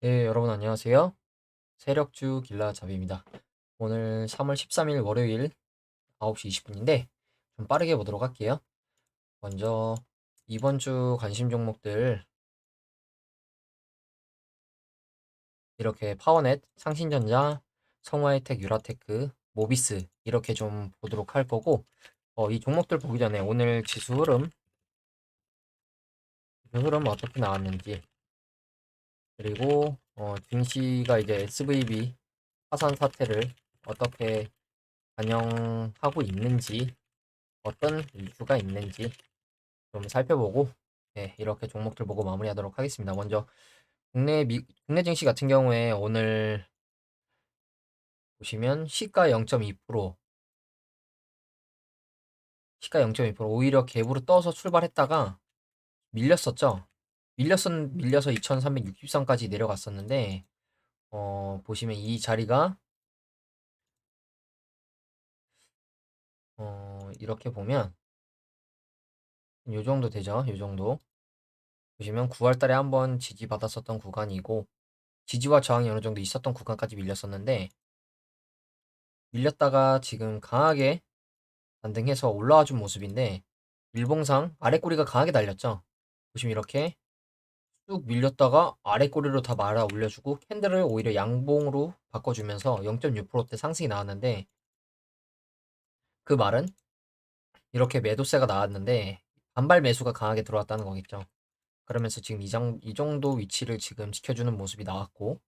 네, 여러분 안녕하세요. 세력주 길라잡이입니다. 오늘 3월 13일 월요일 9시 20분인데 좀 빠르게 보도록 할게요. 먼저 이번 주 관심 종목들 이렇게 파워넷, 상신전자, 성화이텍, 유라테크, 모비스 이렇게 좀 보도록 할 거고 어, 이 종목들 보기 전에 오늘 지수 흐름 지수 흐름 어떻게 나왔는지 그리고 어, 증시가 이제 SVB 파산 사태를 어떻게 반영하고 있는지 어떤 이유가 있는지 좀 살펴보고 네, 이렇게 종목들 보고 마무리하도록 하겠습니다. 먼저 국내 미, 국내 증시 같은 경우에 오늘 보시면 시가 0.2% 시가 0.2% 오히려 갭으로 떠서 출발했다가 밀렸었죠. 밀렸었 밀려서 2,363까지 내려갔었는데 어, 보시면 이 자리가 어, 이렇게 보면 요 정도 되죠. 요 정도. 보시면 9월 달에 한번 지지받았었던 구간이고 지지와 저항이 어느 정도 있었던 구간까지 밀렸었는데 밀렸다가 지금 강하게 반등해서 올라와 준 모습인데 일봉상 아래 꼬리가 강하게 달렸죠. 보시면 이렇게 쭉 밀렸다가 아래 꼬리로 다 말아 올려주고 캔들을 오히려 양봉으로 바꿔주면서 0.6%대 상승이 나왔는데 그 말은 이렇게 매도세가 나왔는데 반발 매수가 강하게 들어왔다는 거겠죠. 그러면서 지금 이, 정, 이 정도 위치를 지금 지켜주는 모습이 나왔고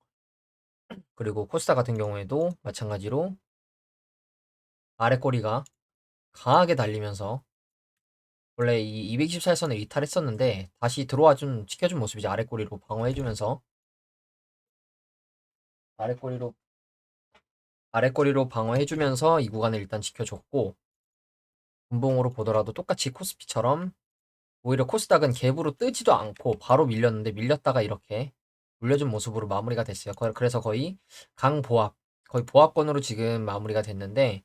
그리고 코스타 같은 경우에도 마찬가지로 아래 꼬리가 강하게 달리면서 원래 이 224선에 이탈했었는데 다시 들어와 준 지켜준 모습이지 아래 꼬리로 방어해주면서 아래 꼬리로 아래 꼬리로 방어해주면서 이 구간을 일단 지켜줬고 분봉으로 보더라도 똑같이 코스피처럼 오히려 코스닥은 갭으로 뜨지도 않고 바로 밀렸는데 밀렸다가 이렇게 올려준 모습으로 마무리가 됐어요. 그래서 거의 강보합 거의 보합권으로 지금 마무리가 됐는데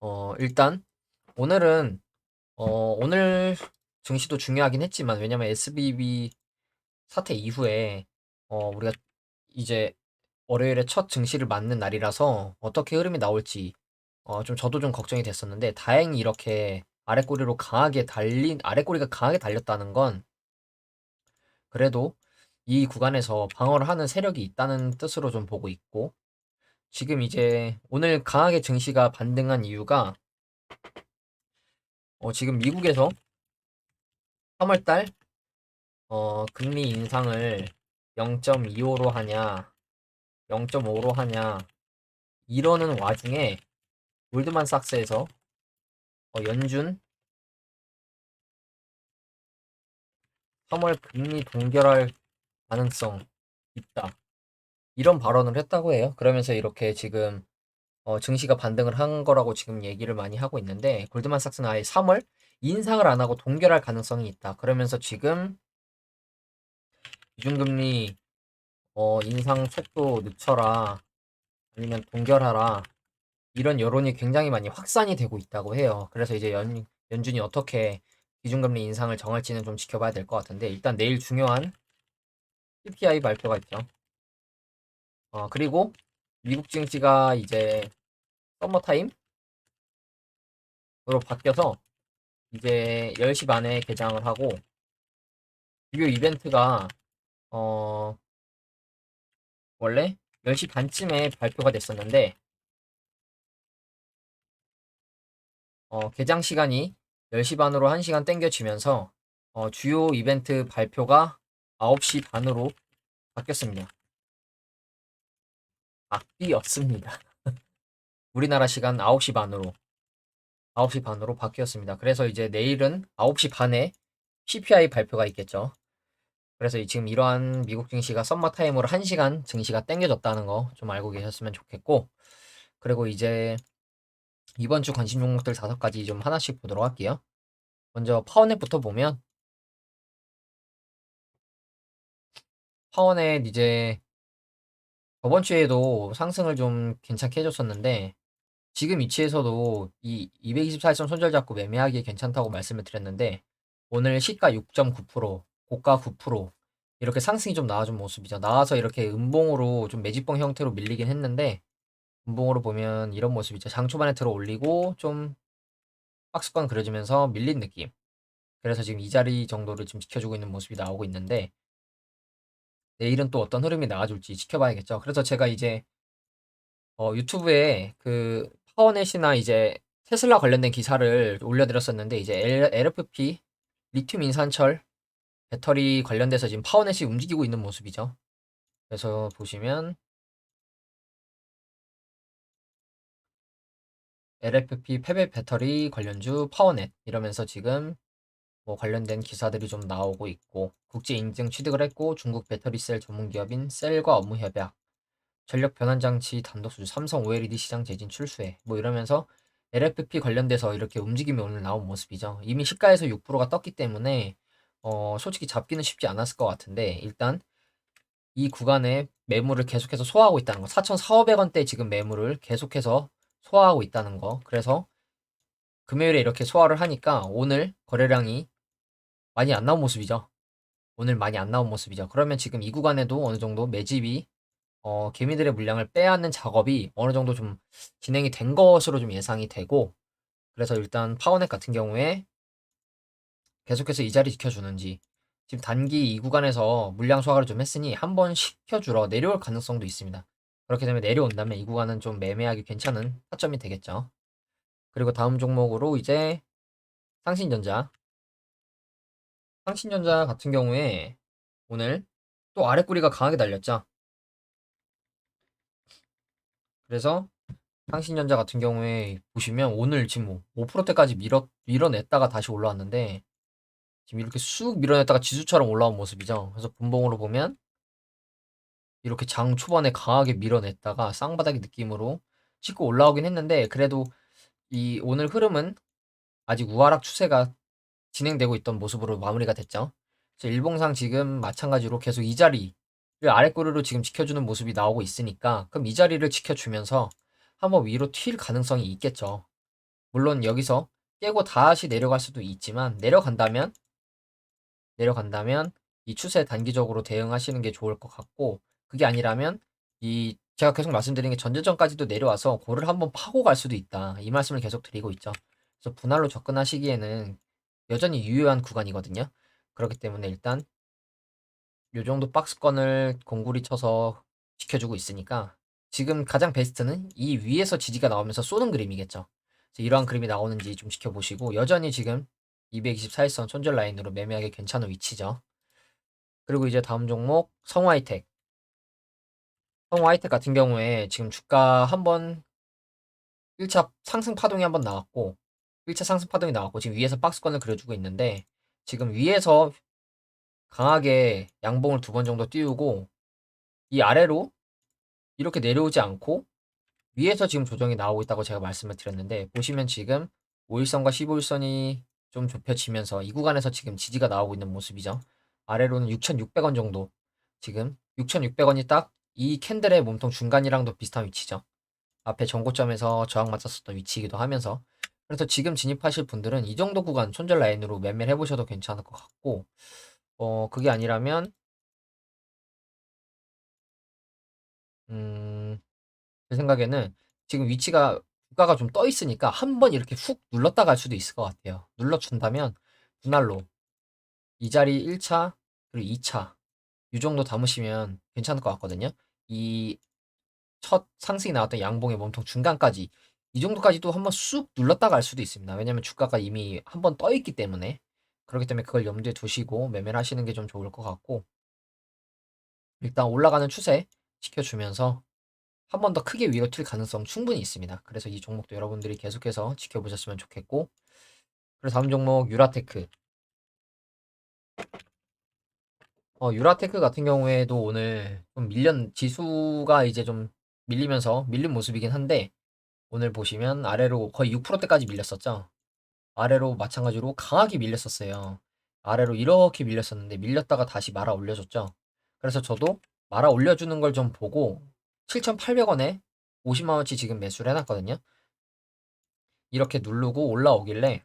어 일단 오늘은 어 오늘 증시도 중요하긴 했지만 왜냐면 SBB 사태 이후에 어 우리가 이제 월요일에 첫 증시를 맞는 날이라서 어떻게 흐름이 나올지 어 좀 저도 좀 걱정이 됐었는데 다행히 이렇게 아래꼬리로 강하게 달린 아래꼬리가 강하게 달렸다는 건 그래도 이 구간에서 방어를 하는 세력이 있다는 뜻으로 좀 보고 있고 지금 이제 오늘 강하게 증시가 반등한 이유가 어 지금 미국에서 3월달 어 금리 인상을 0.25로 하냐 0.5로 하냐 이러는 와중에 골드만삭스에서 어, 연준 3월 금리 동결할 가능성 있다. 이런 발언을 했다고 해요. 그러면서 이렇게 지금 어, 증시가 반등을 한 거라고 지금 얘기를 많이 하고 있는데 골드만삭스는 아예 3월 인상을 안 하고 동결할 가능성이 있다. 그러면서 지금 기준금리 어, 인상 속도 늦춰라 아니면 동결하라 이런 여론이 굉장히 많이 확산이 되고 있다고 해요. 그래서 이제 연, 연준이 어떻게 기준금리 인상을 정할지는 좀 지켜봐야 될 것 같은데 일단 내일 중요한 CPI 발표가 있죠. 어, 그리고 미국 증시가 이제 서머 타임으로 바뀌어서 이제 10시 반에 개장을 하고 주요 이벤트가 어 원래 10시 반쯤에 발표가 됐었는데 어, 개장 시간이 10시 반으로 1시간 땡겨지면서 어, 주요 이벤트 발표가 9시 반으로 바뀌었습니다. 바뀌었습니다. 우리나라 시간 9시 반으로 9시 반으로 바뀌었습니다. 그래서 이제 내일은 9시 반에 CPI 발표가 있겠죠. 그래서 지금 이러한 미국 증시가 썸머 타임으로 1시간 증시가 땡겨졌다는 거 좀 알고 계셨으면 좋겠고 그리고 이제 이번 주 관심 종목들 다섯 가지 좀 하나씩 보도록 할게요. 먼저 파워넷부터 보면 파워넷 이제 저번 주에도 상승을 좀 괜찮게 해줬었는데 지금 위치에서도 이 224선 손절 잡고 매매하기 괜찮다고 말씀을 드렸는데 오늘 시가 6.9% 고가 9% 이렇게 상승이 좀 나와준 모습이죠. 나와서 이렇게 음봉으로 좀 매집봉 형태로 밀리긴 했는데 음봉으로 보면 이런 모습이죠. 장 초반에 들어 올리고 좀 박스권 그려지면서 밀린 느낌. 그래서 지금 이 자리 정도를 지금 지켜주고 있는 모습이 나오고 있는데 내일은 또 어떤 흐름이 나와줄지 지켜봐야겠죠. 그래서 제가 이제 어, 유튜브에 그 파워넷이나 이제 테슬라 관련된 기사를 올려드렸었는데 이제 LFP 리튬 인산철 배터리 관련돼서 지금 파워넷이 움직이고 있는 모습이죠. 그래서 보시면 LFP 폐배 배터리 관련주 파워넷 이러면서 지금 뭐 관련된 기사들이 좀 나오고 있고 국제 인증 취득을 했고 중국 배터리셀 전문 기업인 셀과 업무 협약 전력 변환 장치 단독 수주 삼성 OLED 시장 재진 출수해 뭐 이러면서 LFP 관련돼서 이렇게 움직임이 오늘 나온 모습이죠. 이미 시가에서 6%가 떴기 때문에 어 솔직히 잡기는 쉽지 않았을 것 같은데 일단 이 구간에 매물을 계속해서 소화하고 있다는 거. 4,400원대 지금 매물을 계속해서 소화하고 있다는 거. 그래서 금요일에 이렇게 소화를 하니까 오늘 거래량이 많이 안 나온 모습이죠. 오늘 많이 안 나온 모습이죠. 그러면 지금 이 구간에도 어느 정도 매집이 어, 개미들의 물량을 빼앗는 작업이 어느 정도 좀 진행이 된 것으로 좀 예상이 되고 그래서 일단 파워넷 같은 경우에 계속해서 이 자리 지켜주는지 지금 단기 이 구간에서 물량 소화를 좀 했으니 한번 시켜주러 내려올 가능성도 있습니다. 그렇게 되면 내려온다면 이 구간은 좀 매매하기 괜찮은 타점이 되겠죠. 그리고 다음 종목으로 이제 상신전자. 상신전자 같은 경우에 오늘 또 아랫구리가 강하게 달렸죠. 그래서 상신전자 같은 경우에 보시면 오늘 지금 뭐 5%대까지 밀어, 밀어냈다가 다시 올라왔는데 지금 이렇게 쑥 밀어냈다가 지수처럼 올라온 모습이죠. 그래서 분봉으로 보면 이렇게 장 초반에 강하게 밀어냈다가 쌍바닥의 느낌으로 찍고 올라오긴 했는데 그래도 이 오늘 흐름은 아직 우하락 추세가 진행되고 있던 모습으로 마무리가 됐죠. 그래서 일봉상 지금 마찬가지로 계속 이 자리를 아랫꼬리로 지금 지켜주는 모습이 나오고 있으니까 그럼 이 자리를 지켜주면서 한번 위로 튈 가능성이 있겠죠. 물론 여기서 깨고 다시 내려갈 수도 있지만 내려간다면 내려간다면 이 추세 단기적으로 대응하시는 게 좋을 것 같고 그게 아니라면 이 제가 계속 말씀드린 게 전제점까지도 내려와서 고를 한번 파고 갈 수도 있다. 이 말씀을 계속 드리고 있죠. 그래서 분할로 접근하시기에는 여전히 유효한 구간이거든요. 그렇기 때문에 일단 요 정도 박스권을 공구리 쳐서 지켜주고 있으니까 지금 가장 베스트는 이 위에서 지지가 나오면서 쏘는 그림이겠죠. 이러한 그림이 나오는지 좀 지켜보시고 여전히 지금 224일선 손절 라인으로 매매하기 괜찮은 위치죠. 그리고 이제 다음 종목 성화이텍. 성화이텍 같은 경우에 지금 주가 한번 1차 상승 파동이 한번 나왔고 1차 상승 파동이 나왔고 지금 위에서 박스권을 그려주고 있는데 지금 위에서 강하게 양봉을 두 번 정도 띄우고 이 아래로 이렇게 내려오지 않고 위에서 지금 조정이 나오고 있다고 제가 말씀을 드렸는데 보시면 지금 5일선과 15일선이 좀 좁혀지면서 이 구간에서 지금 지지가 나오고 있는 모습이죠. 아래로는 6,600원 정도 지금 6,600원이 딱 이 캔들의 몸통 중간이랑도 비슷한 위치죠. 앞에 전고점에서 저항 맞았었던 위치이기도 하면서 그래서 지금 진입하실 분들은 이 정도 구간 손절 라인으로 매매를 해보셔도 괜찮을 것 같고 어 그게 아니라면 음, 제 생각에는 지금 위치가 주가가 좀 떠 있으니까 한 번 이렇게 훅 눌렀다 갈 수도 있을 것 같아요. 눌러준다면 분할로 이 자리 1차 그리고 2차 이 정도 담으시면 괜찮을 것 같거든요. 이 첫 상승이 나왔던 양봉의 몸통 중간까지 이 정도까지도 한번 쑥 눌렀다 갈 수도 있습니다. 왜냐면 주가가 이미 한번 떠 있기 때문에 그렇기 때문에 그걸 염두에 두시고 매매를 하시는 게 좀 좋을 것 같고 일단 올라가는 추세 지켜주면서 한 번 더 크게 위로 튈 가능성 충분히 있습니다. 그래서 이 종목도 여러분들이 계속해서 지켜보셨으면 좋겠고 그리고 다음 종목 유라테크 어, 유라테크 같은 경우에도 오늘 좀 밀린 지수가 이제 좀 밀리면서 밀린 모습이긴 한데 오늘 보시면 아래로 거의 6%대까지 밀렸었죠. 아래로 마찬가지로 강하게 밀렸었어요. 아래로 이렇게 밀렸었는데 밀렸다가 다시 말아 올려줬죠. 그래서 저도 말아 올려주는 걸 좀 보고 7,800원에 50만원치 지금 매수를 해놨거든요. 이렇게 누르고 올라오길래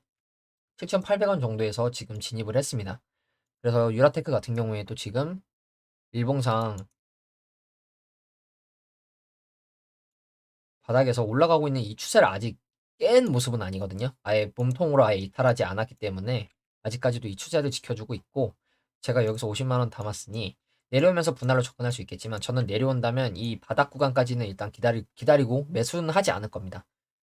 7,800원 정도에서 지금 진입을 했습니다. 그래서 유라테크 같은 경우에도 지금 일봉상 바닥에서 올라가고 있는 이 추세를 아직 깬 모습은 아니거든요. 아예 몸통으로 아예 이탈하지 않았기 때문에 아직까지도 이 추세를 지켜주고 있고 제가 여기서 50만 원 담았으니 내려오면서 분할로 접근할 수 있겠지만 저는 내려온다면 이 바닥 구간까지는 일단 기다리, 기다리고 매수는 하지 않을 겁니다.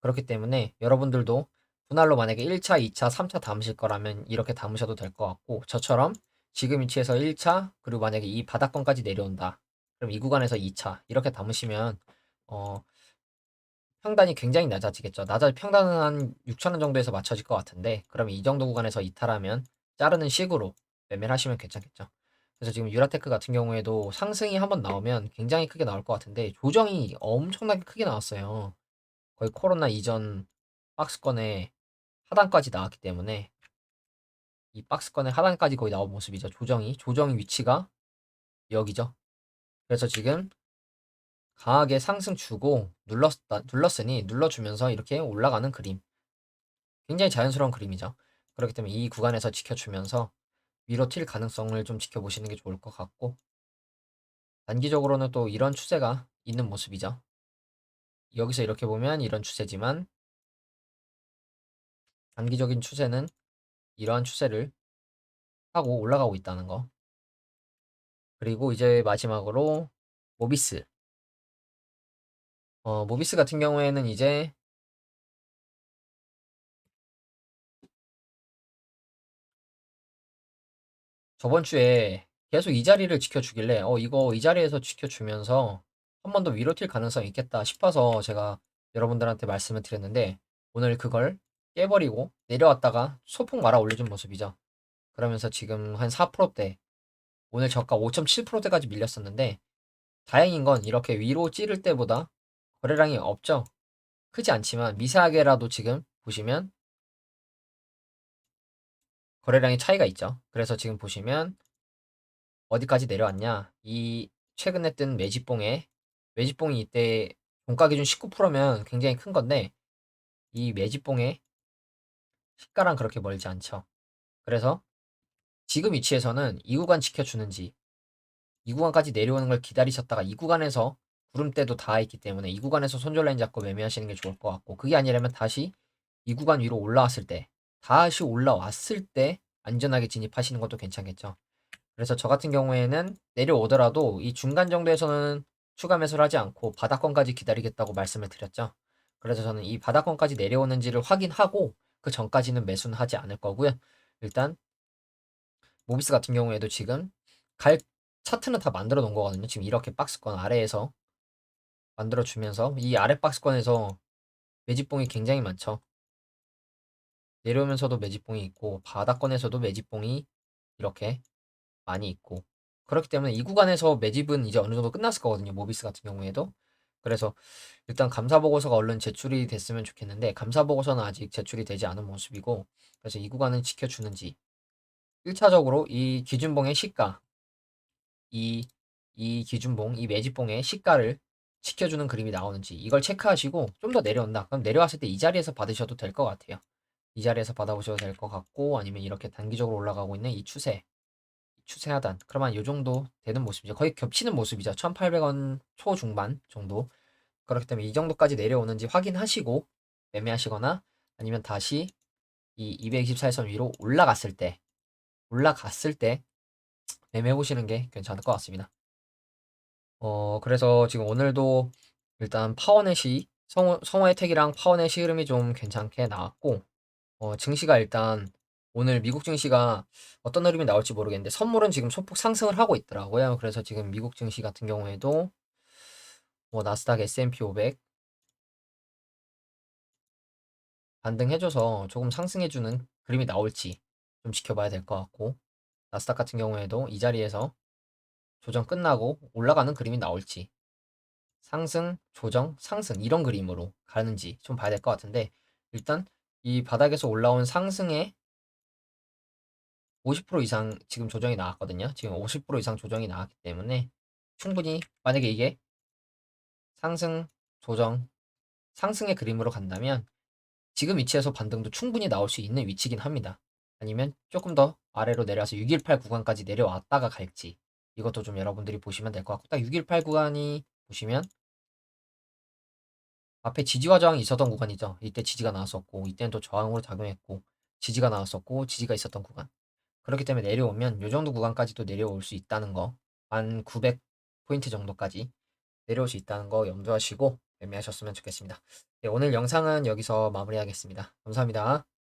그렇기 때문에 여러분들도 분할로 만약에 1차, 2차, 3차 담으실 거라면 이렇게 담으셔도 될 것 같고 저처럼 지금 위치에서 1차 그리고 만약에 이 바닥권까지 내려온다. 그럼 이 구간에서 2차 이렇게 담으시면 어 평단이 굉장히 낮아지겠죠. 낮아 평단은 한 6천원 정도에서 맞춰질 것 같은데 그러면 이 정도 구간에서 이탈하면 자르는 식으로 매매를 하시면 괜찮겠죠. 그래서 지금 유라테크 같은 경우에도 상승이 한번 나오면 굉장히 크게 나올 것 같은데 조정이 엄청나게 크게 나왔어요. 거의 코로나 이전 박스권에 하단까지 나왔기 때문에 이 박스권의 하단까지 거의 나온 모습이죠. 조정이 조정 위치가 여기죠. 그래서 지금 강하게 상승 주고 눌렀다, 눌렀으니 눌러주면서 이렇게 올라가는 그림. 굉장히 자연스러운 그림이죠. 그렇기 때문에 이 구간에서 지켜주면서 위로 튈 가능성을 좀 지켜보시는 게 좋을 것 같고 단기적으로는 또 이런 추세가 있는 모습이죠. 여기서 이렇게 보면 이런 추세지만 단기적인 추세는 이러한 추세를 하고 올라가고 있다는 거. 그리고 이제 마지막으로 모비스. 어, 모비스 같은 경우에는 이제 저번 주에 계속 이 자리를 지켜주길래 어 이거 이 자리에서 지켜주면서 한 번 더 위로 튈 가능성이 있겠다 싶어서 제가 여러분들한테 말씀을 드렸는데 오늘 그걸 깨버리고 내려왔다가 소폭 말아 올려준 모습이죠. 그러면서 지금 한 4%대 오늘 저가 5.7%대까지 밀렸었는데 다행인 건 이렇게 위로 찌를 때보다 거래량이 없죠. 크지 않지만 미세하게라도 지금 보시면 거래량의 차이가 있죠. 그래서 지금 보시면 어디까지 내려왔냐? 이 최근에 뜬 매집봉에 매집봉이 이때 종가 기준 19%면 굉장히 큰 건데 이 매집봉의 시가랑 그렇게 멀지 않죠. 그래서 지금 위치에서는 이 구간 지켜주는지 이 구간까지 내려오는 걸 기다리셨다가 이 구간에서 구름대도 닿아 있기 때문에 이 구간에서 손절 라인 잡고 매매하시는 게 좋을 것 같고 그게 아니라면 다시 이 구간 위로 올라왔을 때 다시 올라왔을 때 안전하게 진입하시는 것도 괜찮겠죠. 그래서 저 같은 경우에는 내려오더라도 이 중간 정도에서는 추가 매수를 하지 않고 바닥권까지 기다리겠다고 말씀을 드렸죠. 그래서 저는 이 바닥권까지 내려오는지를 확인하고 그 전까지는 매수는 하지 않을 거고요. 일단 모비스 같은 경우에도 지금 갈 차트는 다 만들어 놓은 거거든요. 지금 이렇게 박스권 아래에서 만들어 주면서 이 아래 박스권에서 매집봉이 굉장히 많죠. 내려오면서도 매집봉이 있고 바닥권에서도 매집봉이 이렇게 많이 있고 그렇기 때문에 이 구간에서 매집은 이제 어느 정도 끝났을 거거든요. 모비스 같은 경우에도. 그래서 일단 감사 보고서가 얼른 제출이 됐으면 좋겠는데 감사 보고서는 아직 제출이 되지 않은 모습이고 그래서 이 구간은 지켜주는지 1차적으로 이 기준봉의 시가 이, 이 기준봉, 이 매집봉의 시가를 지켜주는 그림이 나오는지 이걸 체크하시고 좀 더 내려온다. 그럼 내려왔을 때 이 자리에서 받으셔도 될 것 같아요. 이 자리에서 받아보셔도 될 것 같고 아니면 이렇게 단기적으로 올라가고 있는 이 추세 추세 하단 그러면 이 정도 되는 모습이죠. 거의 겹치는 모습이죠. 1,800원 초중반 정도 그렇기 때문에 이 정도까지 내려오는지 확인하시고 매매하시거나 아니면 다시 이 224선 위로 올라갔을 때 올라갔을 때 매매해 보시는 게 괜찮을 것 같습니다. 어 그래서 지금 오늘도 일단 파워넷이 성우, 성우 혜택이랑 파워넷 흐름이 좀 괜찮게 나왔고 어 증시가 일단 오늘 미국 증시가 어떤 흐름이 나올지 모르겠는데 선물은 지금 소폭 상승을 하고 있더라고요. 그래서 지금 미국 증시 같은 경우에도 뭐 나스닥 S&P 500 반등해줘서 조금 상승해주는 그림이 나올지 좀 지켜봐야 될 것 같고 나스닥 같은 경우에도 이 자리에서 조정 끝나고 올라가는 그림이 나올지 상승, 조정, 상승 이런 그림으로 가는지 좀 봐야 될 것 같은데 일단 이 바닥에서 올라온 상승에 50% 이상 지금 조정이 나왔거든요. 지금 50% 이상 조정이 나왔기 때문에 충분히 만약에 이게 상승, 조정, 상승의 그림으로 간다면 지금 위치에서 반등도 충분히 나올 수 있는 위치긴 합니다. 아니면 조금 더 아래로 내려와서 618 구간까지 내려왔다가 갈지 이것도 좀 여러분들이 보시면 될 것 같고 딱 618 구간이 보시면 앞에 지지와 저항이 있었던 구간이죠. 이때 지지가 나왔었고 이때는 또 저항으로 작용했고 지지가 나왔었고 지지가 있었던 구간. 그렇기 때문에 내려오면 요 정도 구간까지도 내려올 수 있다는 거. 한 900포인트 정도까지 내려올 수 있다는 거 염두하시고 매매하셨으면 좋겠습니다. 네, 오늘 영상은 여기서 마무리하겠습니다. 감사합니다.